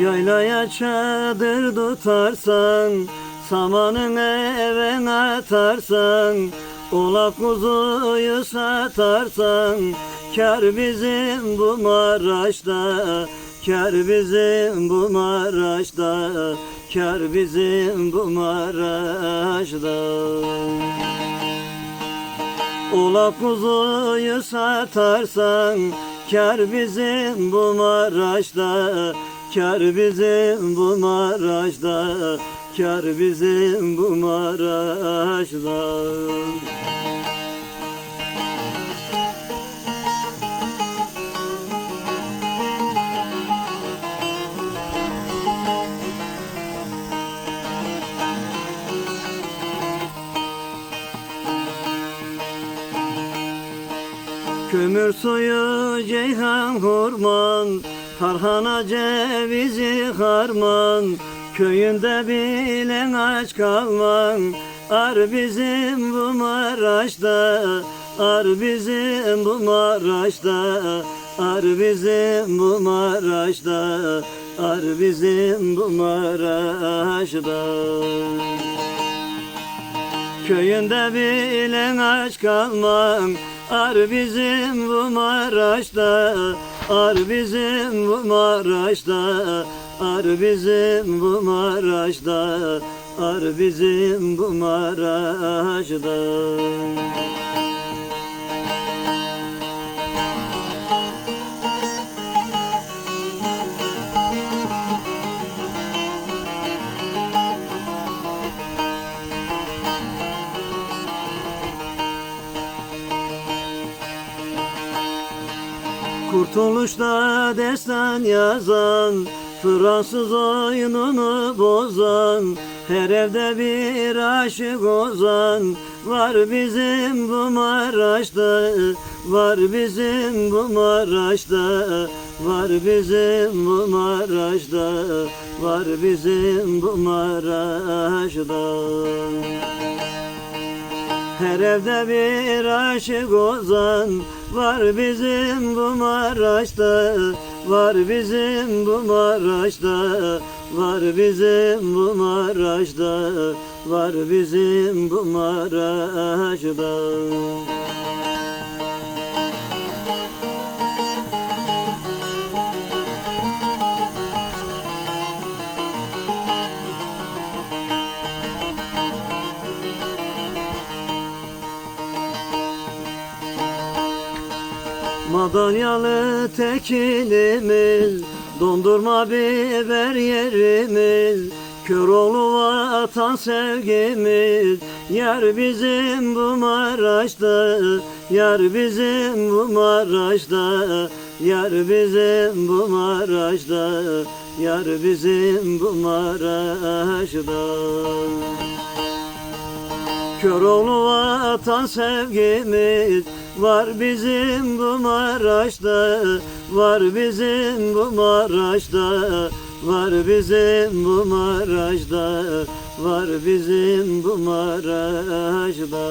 Yaylaya çadır tutarsan Samanın eve atarsan Ola kuzuyu satarsan Kar bizim bu Maraş'ta. Kar bizim bu Maraş'ta Kar bizim bu Maraş'ta. Ola kuzuyu satarsan Kar bizim bu Maraş'ta. Kar bizim bu Maraş'ta Kar bizim bu Maraş'ta Kömür suyu ceyhan hurman. Tarhana cevizi harman. Köyünde bilen aç kalman. Ar bizim bu Maraş'ta Ar bizim bu Maraş'ta. Ar bizim bu Maraş'ta Ar bizim bu Maraş'ta. Köyünde bilen aç kalmam Ar bizim bu Maraş'ta Ar bizim bu Maraş'ta Ar bizim bu Maraş'ta Ar bizim bu Maraş'ta Kurtuluşta destan yazan Fransız oyununu bozan Her evde bir aşık ozan. Var bizim bu Maraş'ta Var bizim bu Maraş'ta. Var bizim bu Maraş'ta Var bizim bu Maraş'ta her evde bir aşık ozan Var bizim bu Maraş'ta Var bizim bu Maraş'ta Var bizim bu Maraş'ta Var bizim bu Maraş'ta Madalyalı tekilimiz Dondurma biber yerimiz Köroğlu vatan sevgimiz Yar bizim bu Maraş'ta. Yar bizim bu Maraş'ta Yar bizim bu Maraş'ta. Yar bizim bu Maraş'ta. Köroğlu vatan sevgimiz Var bizim bu Maraş'ta Var bizim bu Maraş'ta Var bizim bu Maraş'ta Var bizim bu Maraş'ta